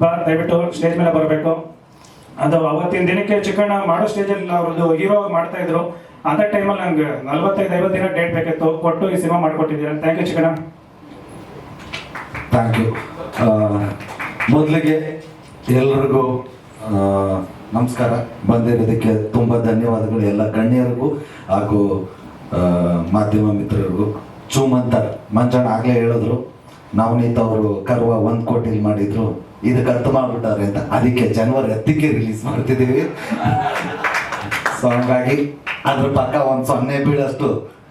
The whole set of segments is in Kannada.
ಬಾ, ದಯವಿಟ್ಟು ಸ್ಟೇಜ್ ಮೇಲೆ ಬರಬೇಕು. ಅದು ಅವತ್ತಿನ ದಿನಕ್ಕೆ ಚಿಕ್ಕಣ್ಣ ಮಾಡೋ ಸ್ಟೇಜಲ್ಲಿ ಅವ್ರದ್ದು ಹೀರೋ ಮಾಡ್ತಾ ಇದ್ರು. ಅದೇ ಟೈಮಲ್ಲಿ ನಂಗೆ ನಲ್ವತ್ತೈದು, ಐವತ್ತು ದಿನ ಡೇಟ್ ಬೇಕಿತ್ತು. ಕೊಟ್ಟು ಈ cinema ಮಾಡ್ಕೊಟ್ಟಿದ್ದೀರ. Thank you Chikkanna. Thank you ಮೊದಲಿಗೆ ಎಲ್ರಿಗೂ ನಮಸ್ಕಾರ. ಬಂದಿರೋದಕ್ಕೆ ತುಂಬ ಧನ್ಯವಾದಗಳು ಎಲ್ಲ ಗಣ್ಯರಿಗೂ ಹಾಗೂ ಮಾಧ್ಯಮ ಮಿತ್ರರಿಗೂ. ಚೂಮಂತರ್ ಮಂಜಣ್ಣ ಆಗಲೇ ಹೇಳಿದ್ರು. ನವನೀತ್ ಅವರು ಕರ್ವ ಒಂದು ಕೋಟಿಲಿ ಮಾಡಿದ್ರು. ಇದಕ್ಕೆ ಅರ್ಥ ಮಾಡ್ಬಿಟ್ಟಾರೆ ಅಂತ ಅದಕ್ಕೆ ಜನವರಿ ಹತ್ತಕ್ಕೆ ರಿಲೀಸ್ ಮಾಡ್ತಿದ್ದೀವಿ. ಸೊ ಹಂಗಾಗಿ ಅದ್ರ ಪಕ್ಕ ಒಂದು ಸೊನ್ನೆ ಬೀಳಷ್ಟು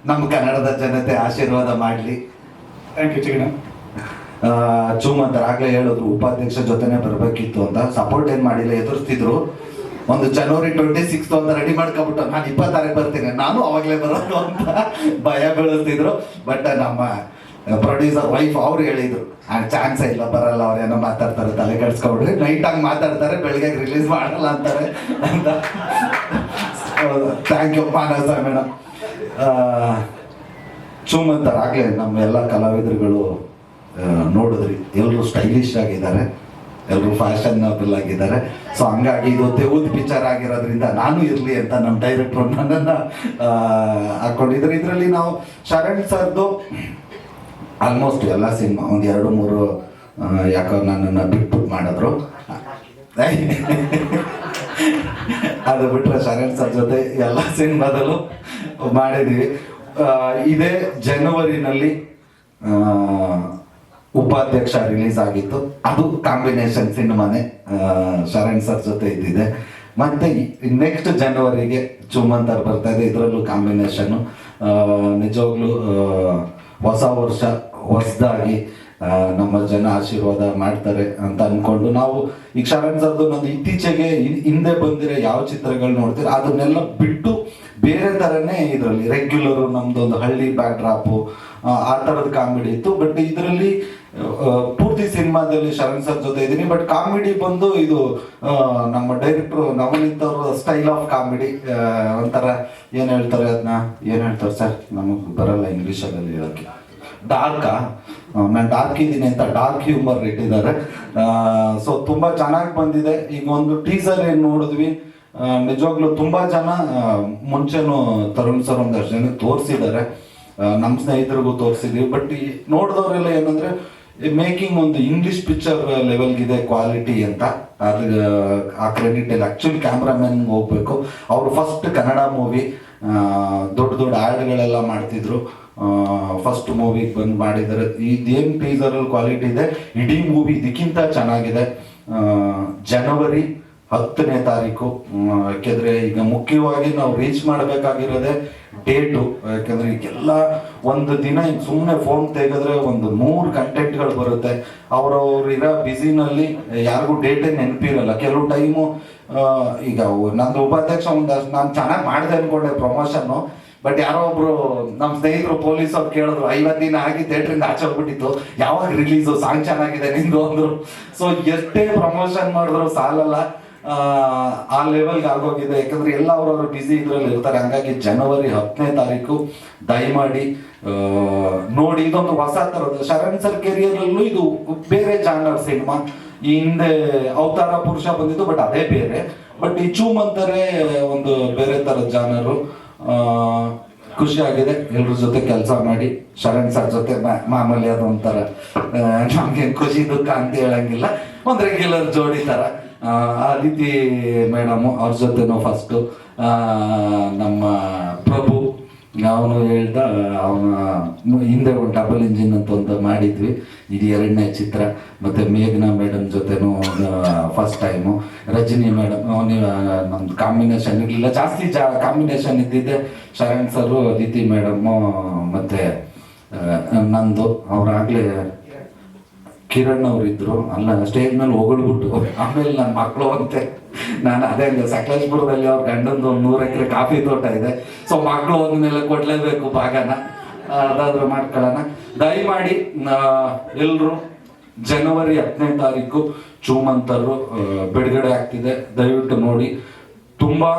ನಮ್ಮ ಕನ್ನಡದ ಜನತೆ ಆಶೀರ್ವಾದ ಮಾಡಲಿ. ಥ್ಯಾಂಕ್ ಯು ಚೂಮ್ ಅಂತಾರೆ ಆಗ್ಲೇ ಹೇಳಿದ್ರು ಉಪಾಧ್ಯಕ್ಷ ಜೊತೆನೆ ಬರಬೇಕಿತ್ತು ಅಂತ. ಸಪೋರ್ಟ್ ಏನು ಮಾಡಿಲ್ಲ ಎದುರಿಸ್ತಿದ್ರು. ಒಂದು ಜನವರಿ ಟ್ವೆಂಟಿ ಸಿಕ್ಸ್ ಅಂತ ರೆಡಿ ಮಾಡ್ಕೊಬಿಟ್ಟು ನಾನು ಇಪ್ಪತ್ತಾರಕ್ಕೆ ಬರ್ತೀನಿ. ನಾನು ಅವಾಗಲೇ ಬರೋದು ಅಂತ ಭಯ ಬೀಳಿಸ್ತಿದ್ರು. ಬಟ್ ನಮ್ಮ ಪ್ರೊಡ್ಯೂಸರ್ ವೈಫ್ ಅವ್ರು ಹೇಳಿದ್ರು, ಆ ಚಾನ್ಸ್ ಇಲ್ಲ, ಬರಲ್ಲ ಏನೋ ಮಾತಾಡ್ತಾರೆ, ತಲೆ ಕೆಡ್ಸ್ಕೊಬಿಡ್ರಿ. ನೈಟ್ ಆಗಿ ಮಾತಾಡ್ತಾರೆ, ಬೆಳಿಗ್ಗೆ ರಿಲೀಸ್ ಮಾಡಲ್ಲ ಅಂತಾರೆ ಅಂತ. Thank you Manasa madam. ಚೂಮ್ ಆಗಲೇ ನಮ್ಮ ಎಲ್ಲ ಕಲಾವಿದರುಗಳು ನೋಡಿದ್ರಿ. ಎಲ್ಲರೂ ಸ್ಟೈಲಿಶ್ ಆಗಿದ್ದಾರೆ. ಎಲ್ಲರೂ ಫ್ಯಾಷನಬಲ್ ಆಗಿದ್ದಾರೆ ಸೊ ಹಂಗಾಗಿ ಇದು ತೆವುದ್ ಪಿಕ್ಚರ್ ಆಗಿರೋದ್ರಿಂದ ನಾನು ಇರಲಿ ಅಂತ ನಮ್ಮ ಡೈರೆಕ್ಟರ್ ನನ್ನನ್ನು ಹಾಕ್ಕೊಂಡಿದ್ರು ಇದರಲ್ಲಿ ನಾವು ಶರಣ್ ಸರ್ದು ಆಲ್ಮೋಸ್ಟ್ ಎಲ್ಲ ಸಿನಿಮಾ ಒಂದು ಎರಡು ಮೂರು ಯಾಕೋ ನನ್ನನ್ನು ಬಿಟ್ಟು ಮಾಡಿದ್ರು. ಅದು ಬಿಟ್ಟರೆ ಶರಣ್ ಸರ್ ಜೊತೆ ಎಲ್ಲ ಸಿನಿಮಾದಲ್ಲೂ ಮಾಡಿದ್ದೀವಿ ಇದೇ ಜನವರಿನಲ್ಲಿ ಉಪಾಧ್ಯಕ್ಷ ರಿಲೀಸ್ ಆಗಿತ್ತು. ಅದು ಕಾಂಬಿನೇಷನ್ ಸಿನಿಮಾನೇ. ಶರಣ್ ಸರ್ ಜೊತೆ ಇದ್ದಿದೆ. ಮತ್ತೆ ನೆಕ್ಸ್ಟ್ ಜನವರಿಗೆ ಚುಮ್ಮಂತರ್ ಬರ್ತಾ ಇದೆ. ಇದರಲ್ಲೂ ಕಾಂಬಿನೇಷನ್ ನಿಜವಾಗ್ಲೂ ಹೊಸ ವರ್ಷ ಹೊಸದಾಗಿ ನಮ್ಮ ಜನ ಆಶೀರ್ವಾದ ಮಾಡ್ತಾರೆ ಅಂತ ಅನ್ಕೊಂಡು ನಾವು ಈ ಶರಣ್ ಸರ್ದು ಒಂದು ಇತ್ತೀಚೆಗೆ ಹಿಂದೆ ಬಂದಿರೋ ಯಾವ ಚಿತ್ರಗಳು ನೋಡ್ತೀರ, ಅದನ್ನೆಲ್ಲ ಬಿಟ್ಟು ಬೇರೆ ಥರನೇ ಇದರಲ್ಲಿ. ರೆಗ್ಯುಲರ್ ಒಂದು ಹಳ್ಳಿ ಬ್ಯಾಕ್ ಡ್ರಾಪು ಆ ಥರದ ಕಾಮಿಡಿ ಇತ್ತು. ಬಟ್ ಇದರಲ್ಲಿ ಪೂರ್ತಿ ಸಿನಿಮಾದಲ್ಲಿ ಶರಣ್ ಸರ್ ಜೊತೆ ಇದ್ದೀನಿ. ಬಟ್ ಕಾಮಿಡಿ ಬಂದು ಇದು ನಮ್ಮ ಡೈರೆಕ್ಟ್ರು ನವನೀತ್ ಅವ್ರ ಸ್ಟೈಲ್ ಆಫ್ ಕಾಮಿಡಿ ಒಂಥರ ಏನು ಹೇಳ್ತಾರೆ ಅದನ್ನ ಏನು ಹೇಳ್ತಾರೆ ಸರ್? ನಮಗೆ ಬರಲ್ಲ ಇಂಗ್ಲೀಷಲ್ಲಿ ಹೇಳೋಕ್ಕೆ ಡಾರ್ಕಾ ನಾನು ಡಾರ್ಕ್ ಇದ್ದೀನಿ ಅಂತ ಡಾರ್ಕ್ ಹ್ಯೂಮರ್ ಇಟ್ಟಿದ್ದಾರೆ. ಸೊ ತುಂಬಾ ಚೆನ್ನಾಗಿ ಬಂದಿದೆ. ಈಗ ಒಂದು ಟೀಸರ್ ಏನು ನೋಡಿದ್ವಿ ನಿಜವಾಗ್ಲೂ ತುಂಬಾ ಜನ ಮುಂಚೆನು ತರುಣ್ ಸರ್ ಒಂದಷ್ಟು ತೋರಿಸಿದ್ದಾರೆ. ನಮ್ಮ ಸ್ನೇಹಿತರಿಗೂ ತೋರಿಸಿದ್ವಿ. ಬಟ್ ಈ ನೋಡಿದವರೆಲ್ಲ ಏನಂದ್ರೆ ಮೇಕಿಂಗ್ ಒಂದು ಇಂಗ್ಲಿಷ್ ಪಿಕ್ಚರ್ ಲೆವೆಲ್ಗಿದೆ ಕ್ವಾಲಿಟಿ ಅಂತ. ಅದ್ರ ಆ ಕ್ರೆಡಿಟ್ ಇಲ್ಲ ಆಕ್ಚುಲಿ ಕ್ಯಾಮ್ರಾಮನ್ ಹೋಗ್ಬೇಕು. ಅವರು ಫಸ್ಟ್ ಕನ್ನಡ ಮೂವಿ ದೊಡ್ಡ ದೊಡ್ಡ ಆ್ಯಡ್ಗಳೆಲ್ಲ ಮಾಡ್ತಿದ್ರು. ಫಸ್ಟ್ ಮೂವಿಗೆ ಬಂದ್ ಮಾಡಿದ್ದಾರೆ. ಇದೇನು ಟೀಸರಲ್ಲಿ ಕ್ವಾಲಿಟಿ ಇದೆ. ಇಡೀ ಮೂವಿ ಇದಕ್ಕಿಂತ ಚೆನ್ನಾಗಿದೆ. ಜನವರಿ ಹತ್ತನೇ ತಾರೀಕು. ಯಾಕೆಂದ್ರೆ ಈಗ ಮುಖ್ಯವಾಗಿ ನಾವು ರೀಚ್ ಮಾಡಬೇಕಾಗಿರೋದೆ ಡೇಟು ಯಾಕಂದ್ರೆ ಈಗೆಲ್ಲ ಒಂದು ದಿನ ಈಗ ಸುಮ್ಮನೆ ಫೋನ್ ತೆಗೆದ್ರೆ ಒಂದು ನೂರು ಕಂಟೆಂಟ್ಗಳು ಬರುತ್ತೆ. ಅವರವ್ರಿರೋ ಬಿಸಿನಲ್ಲಿ ಯಾರಿಗೂ ಡೇಟೇ ನೆನಪಿರಲ್ಲ. ಕೆಲವು ಟೈಮು ಈಗ ನಂದು ಉಪಾಧ್ಯಕ್ಷ ಒಂದು ನಾನು ಚೆನ್ನಾಗಿ ಮಾಡಿದೆ ಅಂದ್ಕೊಂಡೆ ಪ್ರಮೋಷನ್ನು ಬಟ್ ಯಾರೋ ಒಬ್ರು ನಮ್ಮ ಸ್ನೇಹಿತರು ಪೊಲೀಸ್ ಅವ್ರು ಕೇಳಿದ್ರು ಐವತ್ತು ದಿನ ಆಗಿ ಥಿಯೇಟ್ರಿಂದ ಆಚೆ ಹೋಗ್ಬಿಟ್ಟಿತ್ತು. ಯಾವಾಗ ರಿಲೀಸು ಸಾಂಗ್ ಚೆನ್ನಾಗಿದೆ ನಿಂದು? ಅಂದ್ರು. ಸೊ ಎಷ್ಟೇ ಪ್ರಮೋಷನ್ ಮಾಡಿದ್ರು ಸಾಲಲ್ಲ. ಆ, ಲೆವೆಲ್ಗೆ ಆಗೋಗಿದೆ. ಯಾಕಂದ್ರೆ ಎಲ್ಲ ಅವ್ರವ್ರ ಬ್ಯುಸಿ ಇದ್ರಲ್ಲಿ ಇರ್ತಾರೆ. ಹಂಗಾಗಿ ಜನವರಿ ಹತ್ತನೇ ತಾರೀಕು ದಯಮಾಡಿ ನೋಡಿ ಇದೊಂದು ಹೊಸ ಥರದ ಶರಣ್ ಸರ್ ಕೆರಿಯರಲ್ಲೂ ಇದು ಬೇರೆ ಜಾನರ್ ಸಿನಿಮಾ ಈ ಹಿಂದೆ ಅವತಾರ ಪುರುಷ ಬಂದಿತ್ತು ಬಟ್ ಅದೇ ಬೇರೆ. ಬಟ್ ಈ ಚೂಮ್ ಒಂದು ಬೇರೆ ಥರದ ಜಾನರು ಖುಷಿ ಆಗಿದೆ. ಎಲ್ರ ಜೊತೆ ಕೆಲಸ ಮಾಡಿ ಶರಣ್ ಸರ್ ಜೊತೆ ಮಾಮೂಲಿ ಅದು ಒಂಥರ ನಮ್ಗೆ ಖುಷಿ ದುಃಖ ಅಂತ ಹೇಳಂಗಿಲ್ಲ. ಒಂದು ರೆಗ್ಯುಲರ್ ಜೋಡಿ ಆ, ಅದಿತಿ ಮೇಡಮು ಅವ್ರ ಜೊತೆನೂ ಫಸ್ಟು ನಮ್ಮ ಪ್ರಭು ಅವನು ಹೇಳ್ದ ಅವನ ಹಿಂದೆ ಒಂದು ಡಬಲ್ ಇಂಜಿನ್ ಅಂತ ಒಂದು ಮಾಡಿದ್ವಿ. ಇದು ಎರಡನೇ ಚಿತ್ರ. ಮತ್ತೆ ಮೇಘನಾ ಮೇಡಮ್ ಜೊತೆನೂ ಫಸ್ಟ್ ಟೈಮು ರಜನಿ ಮೇಡಮ್ ನಮ್ದು ಕಾಂಬಿನೇಷನ್ ಇರಲಿಲ್ಲ. ಜಾಸ್ತಿ ಜಾ ಕಾಂಬಿನೇಷನ್ ಇದ್ದಿದ್ದೆ. ಶರಣ್ ಸರು ಅದಿತಿ ಮೇಡಮ್ಮು ಮತ್ತೆ ನಂದು. ಅವ್ರಾಗಲೇ ಕಿರಣ್ ಅವರಿದ್ರು, ಅಲ್ಲ ಸ್ಟೇಜ್ ಮೇಲೆ ಹೊಗಳ್ಬಿಟ್ಟು, ಆಮೇಲೆ ನನ್ನ ಮಕ್ಕಳು ಅಂತೆ. ನಾನು ಅದೇ ಅಂದೆ, ಸಕಲೇಶ್ಪುರದಲ್ಲಿ ಅವ್ರ ಗಂಡಂದು ಒಂದು ನೂರು ಎಕರೆ ಕಾಫಿ ತೋಟ ಇದೆ. ಸೊ ಮಕ್ಕಳು ಒಂದ್ಮೇಲೆ ಕೊಡ್ಲೇಬೇಕು ಭಾಗನ. ಅದಾದ್ರೂ ಮಾಡ್ಕೊಳ್ಳೋಣ. ದಯಮಾಡಿ ಎಲ್ಲರೂ ಜನವರಿ ಹತ್ತನೇ ತಾರೀಕು ಚೂಮಂತರು ಬಿಡುಗಡೆ ಆಗ್ತಿದೆ. ದಯವಿಟ್ಟು ನೋಡಿ. ತುಂಬಾ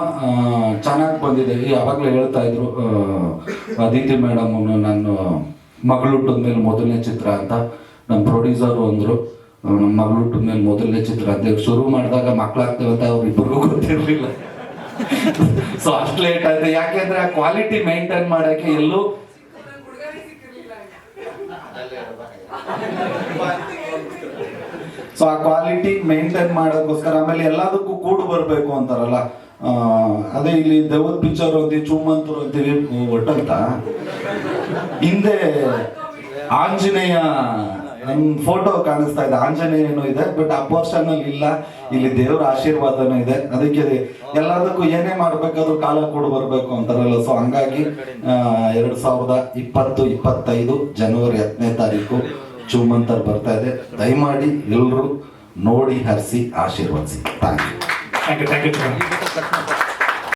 ಚೆನ್ನಾಗಿ ಬಂದಿದೆ. ಯಾವಾಗಲೂ ಹೇಳ್ತಾ ಇದ್ರು ಅದಿತಿ ಮೇಡಮ್ ನಾನು ಮಗಳು ಹುಟ್ಟಿದ್ಮೇಲೆ ಮೊದಲನೇ ಚಿತ್ರ ಅಂತ. ನಮ್ಮ ಪ್ರೊಡ್ಯೂಸರು ಅಂದರು ನಮ್ಮ ಮಗಳು ಟುಮ್ಮೇಲೆ ಮೊದಲನೇ ಚಿತ್ರ ಅಧ್ಯಕ್ಷ ಶುರು ಮಾಡಿದಾಗ ಮಕ್ಕಳಾಗ್ತೇವೆ ಅಂತ ಅವ್ರಿಬ್ರಿಗೂ ಗೊತ್ತಿರಲಿಲ್ಲ. ಸೊ ಅಷ್ಟು ಲೇಟ್ ಆಯ್ತು. ಯಾಕೆಂದ್ರೆ ಆ ಕ್ವಾಲಿಟಿ ಮೇಂಟೈನ್ ಮಾಡಕ್ಕೆ ಎಲ್ಲೂ ಸೊ ಆ ಕ್ವಾಲಿಟಿ ಮೇಂಟೈನ್ ಮಾಡೋಕ್ಕೋಸ್ಕರ ಆಮೇಲೆ ಎಲ್ಲದಕ್ಕೂ ಕೂಡು ಬರಬೇಕು ಅಂತಾರಲ್ಲ. ಅದೇ ಇಲ್ಲಿ ದೆವ್ವದ ಪಿಕ್ಚರ್ ಅಂತೀವಿ ಚೂಮಂತರು ಅಂತೀವಿ ಒಟ್ಟಂತ? ಹಿಂದೆ ಆಂಜನೇಯ ನನ್ ಫೋಟೋ ಕಾಣಿಸ್ತಾ ಇದೆ. ಆಂಜನೇಯನು ಇದೆ ಬಟ್ ಆ ಇಲ್ಲ. ಇಲ್ಲಿ ದೇವರ ಆಶೀರ್ವಾದನೂ ಇದೆ. ಅದಕ್ಕೆ ಎಲ್ಲದಕ್ಕೂ ಏನೇ ಮಾಡ್ಬೇಕಾದ್ರೂ ಕಾಲ ಕೂಡ ಬರ್ಬೇಕು ಅಂತಾರಲ್ಲ. ಸೊ ಹಂಗಾಗಿ ಎರಡ್ ಸಾವಿರದ ಇಪ್ಪತ್ತು, ಇಪ್ಪತ್ತೈದು ಜನವರಿ ಹತ್ತನೇ ತಾರೀಕು ಚುಮ್ಮಂತರ್ ಬರ್ತಾ ಇದೆ. ದಯಮಾಡಿ ಎಲ್ಲರೂ ನೋಡಿ, ಹರಿಸಿ, ಆಶೀರ್ವದಿಸಿ. Thank you thank you thank you